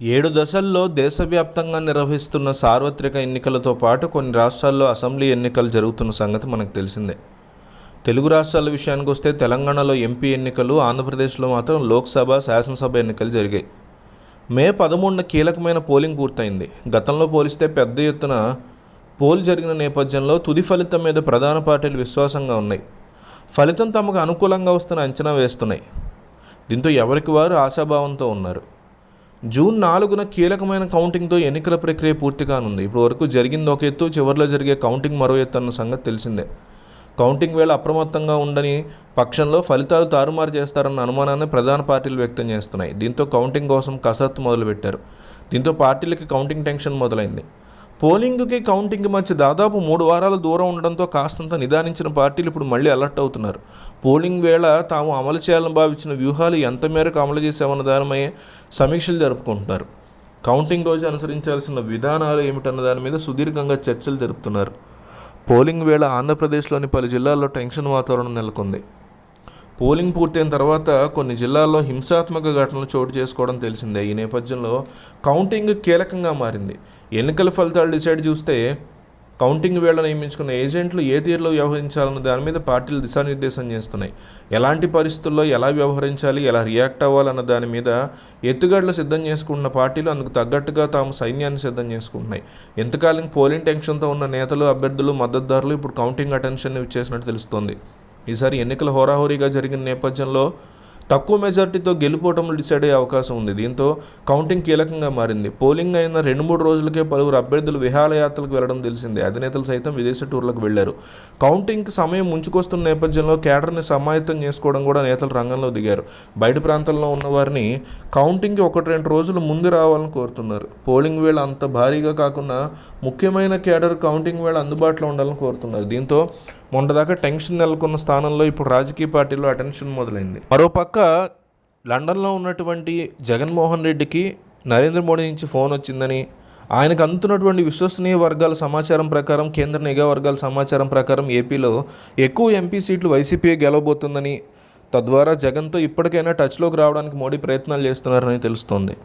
ఏడు దశల్లో దేశవ్యాప్తంగా నిర్వహిస్తున్న సార్వత్రిక ఎన్నికలతో పాటు కొన్ని రాష్ట్రాల్లో అసెంబ్లీ ఎన్నికలు జరుగుతున్న సంగతి మనకు తెలిసిందే. తెలుగు రాష్ట్రాల విషయానికి వస్తే తెలంగాణలో ఎంపీ ఎన్నికలు ఆంధ్రప్రదేశ్లో మాత్రం లోక్సభ శాసనసభ ఎన్నికలు జరిగాయి. మే పదమూడున కీలకమైన పోలింగ్ పూర్తయింది. గతంలో పోలిస్తే పెద్ద ఎత్తున పోల్ జరిగిన నేపథ్యంలో తుది ఫలితం మీద ప్రధాన పార్టీలు విశ్వాసంగా ఉన్నాయి. ఫలితం తమకు అనుకూలంగా వస్తున్న అంచనా వేస్తున్నాయి. దీంతో ఎవరికి వారు ఆశాభావంతో ఉన్నారు. జూన్ నాలుగున కీలకమైన కౌంటింగ్తో ఎన్నికల ప్రక్రియ పూర్తి కానుంది. ఇప్పటి వరకు జరిగింది ఒక ఎత్తు చివరిలో జరిగే కౌంటింగ్ మరో ఎత్తు అన్న సంగతి తెలిసిందే. కౌంటింగ్ వేళ అప్రమత్తంగా ఉండని పక్షంలో ఫలితాలు తారుమారు చేస్తారన్న అనుమానాన్ని ప్రధాన పార్టీలు వ్యక్తం చేస్తున్నాయి. దీంతో కౌంటింగ్ కోసం కసరత్తు మొదలుపెట్టారు. దీంతో పార్టీలకి కౌంటింగ్ టెన్షన్ మొదలైంది. పోలింగ్కి కౌంటింగ్కి మధ్య దాదాపు మూడు వారాల దూరం ఉండడంతో కాస్తంత నిదానించిన పార్టీలు ఇప్పుడు మళ్ళీ అలర్ట్ అవుతున్నారు. పోలింగ్ వేళ తాము అమలు చేయాలని భావించిన వ్యూహాలు ఎంత మేరకు అమలు చేసామన్న దానిపై సమీక్షలు జరుపుకుంటున్నారు. కౌంటింగ్ రోజు అనుసరించాల్సిన విధానాలు ఏమిటన్న దాని మీద సుదీర్ఘంగా చర్చలు జరుపుతున్నారు. పోలింగ్ వేళ ఆంధ్రప్రదేశ్లోని పలు జిల్లాల్లో టెన్షన్ వాతావరణం నెలకొంది. పోలింగ్ పూర్తయిన తర్వాత కొన్ని జిల్లాల్లో హింసాత్మక ఘటనలు చోటు చేసుకోవడం తెలిసిందే. ఈ నేపథ్యంలో కౌంటింగ్ కీలకంగా మారింది. ఎన్నికల ఫలితాలు డిసైడ్ చూస్తే కౌంటింగ్ వేళ నియమించుకున్న ఏజెంట్లు ఏ తీరులో వ్యవహరించాలన్న దాని మీద పార్టీలు దిశానిర్దేశం చేస్తున్నాయి. ఎలాంటి పరిస్థితుల్లో ఎలా వ్యవహరించాలి ఎలా రియాక్ట్ అవ్వాలన్న దాని మీద ఎత్తుగడలు సిద్ధం చేసుకుంటున్న పార్టీలు అందుకు తగ్గట్టుగా తాము సైన్యాన్ని సిద్ధం చేసుకుంటున్నాయి. ఎంతకాలం పోలింగ్ టెన్షన్తో ఉన్న నేతలు అభ్యర్థులు మద్దతుదారులు ఇప్పుడు కౌంటింగ్ అటెన్షన్ ఇచ్చేసినట్టు తెలుస్తోంది. ఈసారి ఎన్నికలు హోరాహోరీగా జరిగిన నేపథ్యంలో తక్కువ మెజార్టీతో గెలుపోవటం డిసైడ్ అయ్యే అవకాశం ఉంది. దీంతో కౌంటింగ్ కీలకంగా మారింది. పోలింగ్ అయిన రెండు మూడు రోజులకే పలువురు అభ్యర్థులు విహారయాత్రలకు వెళ్ళడం తెలిసిందే. అధినేతలు సైతం విదేశీ టూర్లకు వెళ్ళారు కౌంటింగ్కి సమయం ముంచుకొస్తున్న నేపథ్యంలో కేడర్ని సమాయత్తం చేసుకోవడం కూడా నేతలు రంగంలో దిగారు. బయట ప్రాంతాల్లో ఉన్న వారిని కౌంటింగ్కి ఒకటి రెండు రోజులు ముందు రావాలని కోరుతున్నారు. పోలింగ్ వేళ అంత భారీగా కాకుండా ముఖ్యమైన కేడర్ కౌంటింగ్ వేళ అందుబాటులో ఉండాలని కోరుతున్నారు. దీంతో మొన్నదాకా టెన్షన్ నెలకొన్న స్థానంలో ఇప్పుడు రాజకీయ పార్టీలో అటెన్షన్ మొదలైంది. మరోపక్క లండన్లో ఉన్నటువంటి జగన్మోహన్ రెడ్డికి నరేంద్ర మోడీ నుంచి ఫోన్ వచ్చిందని ఆయనకు అందుతున్నటువంటి విశ్వసనీయ వర్గాల సమాచారం ప్రకారం కేంద్ర నిఘా వర్గాల సమాచారం ప్రకారం ఏపీలో ఎక్కువ ఎంపీ సీట్లు వైసీపీ గెలవబోతుందని తద్వారా జగన్తో ఇప్పటికైనా టచ్లోకి రావడానికి మోడీ ప్రయత్నాలు చేస్తున్నారని తెలుస్తోంది.